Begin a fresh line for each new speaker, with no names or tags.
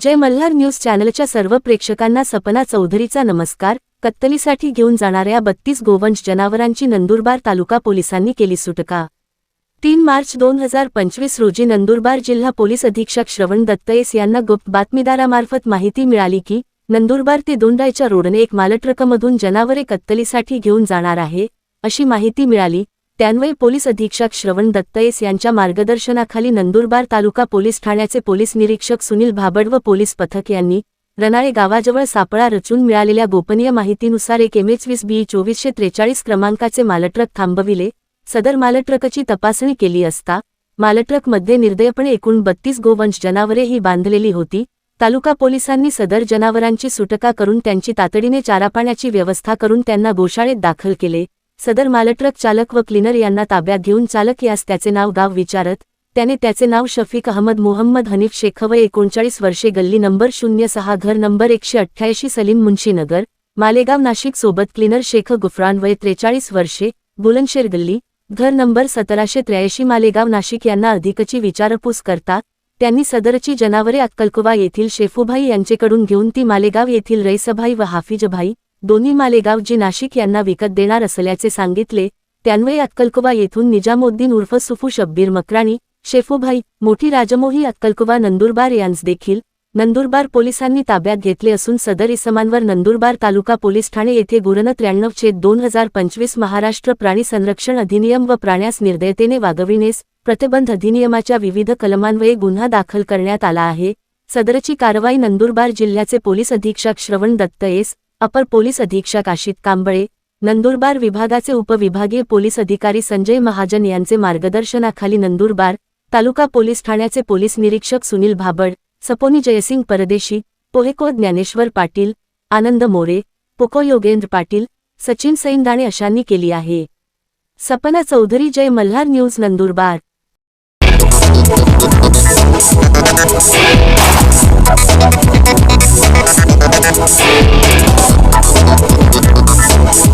जय Malhar news चॅनलच्या सर्व प्रेक्षकांना सपना चौधरीचा नमस्कार. कत्तलीसाठी घेऊन जाणाऱ्या बत्तीस गोवंश जनावरांची नंदुरबार तालुका पोलिसांनी केली सुटका. तीन मार्च दोन हजार पंचवीस रोजी नंदुरबार जिल्हा पोलीस अधीक्षक श्रवण दत्तयेस यांना गुप्त बातमीदारामार्फत माहिती मिळाली की नंदुरबार ते दोंडायच्या रोडने एक मालट्रकमधून जनावरे कत्तलीसाठी घेऊन जाणार आहे अशी माहिती मिळाली. त्यान्वये पोलीस अधीक्षक श्रवण दत्तयेस यांच्या मार्गदर्शनाखाली नंदुरबार तालुका पोलीस ठाण्याचे पोलीस निरीक्षक सुनील भाबड व पोलीस पथक यांनी रनाळे गावाजवळ सापळा रचून मिळालेल्या गोपनीय माहितीनुसार एक एमएच वीस बी चोवीसशे त्रेचाळीस क्रमांकाचे मालट्रक थांबविले. सदर मालट्रकची तपासणी केली असता मालट्रकमध्ये निर्दयपणे एकूण बत्तीस गोवंश जनावरे ही बांधलेली होती. तालुका पोलिसांनी सदर जनावरांची सुटका करून त्यांची तातडीने चारापाण्याची व्यवस्था करून त्यांना गोशाळेत दाखल केले. सदर मालट्रक चालक व क्लीनर यांना ताब्यात घेऊन चालक यास त्याचे नाव गाव विचारत त्याने त्याचे नाव शफीक अहमद मुहम्मद हनीफ शेख व एकोणचाळीस वर्षे गल्ली नंबर शून्य सहा घर नंबर एकशे अठ्ठ्याऐंशी सलीम मुंशीनगर मालेगाव नाशिक सोबत क्लीनर शेख गुफरान वय त्रेचाळीस वर्षे बुलनशेर गल्ली घर नंबर सतराशे त्र्याऐंशी मालेगाव नाशिक यांना अधिकची विचारपूस करता त्यांनी सदरची जनावरे अक्कलकुवा येथील शेफूभाई यांचेकडून घेऊन ती मालेगाव येथील रईसभाई व हाफिजभाई दोन्ही मालेगाव जी नाशिक यांना विकत देणार असल्याचे सांगितले त्यान्वये अक्कलकुवा येथून निजामुद्दीन उर्फ सुफू शब्बीर मकराणी शेफूभाई मोठी राजमोही अक्कलकुवा नंदुरबार यांस देखील नंदुरबार पोलिसांनी ताब्यात घेतले असून सदर इसमांवर नंदुरबार तालुका पोलीस ठाणे येथे गुरन त्र्याण्णव छेद दोन हजार पंचवीस महाराष्ट्र प्राणी संरक्षण अधिनियम व प्राण्यास निर्दयतेने वागविणेस प्रतिबंध अधिनियमाच्या विविध कलमान्वये गुन्हा दाखल करण्यात आला आहे. सदरची कारवाई नंदुरबार जिल्ह्याचे पोलीस अधीक्षक श्रवण दत्तयेस अपर पोलीस अधीक्षक आशित कांबळे नंदुरबार विभागाचे उपविभागीय पोलीस अधिकारी संजय महाजन यांचे मार्गदर्शनाखाली नंदुरबार तालुका पोलीस ठाण्याचे पोलीस निरीक्षक सुनील भाबड सपोनी जयसिंग परदेशी पोहेको ज्ञानेश्वर पाटील आनंद मोरे पोको योगेंद्र पाटील सचिन सैंदाणे अशांनी केली आहे. सपना चौधरी जय मल्हार न्यूज नंदुरबार.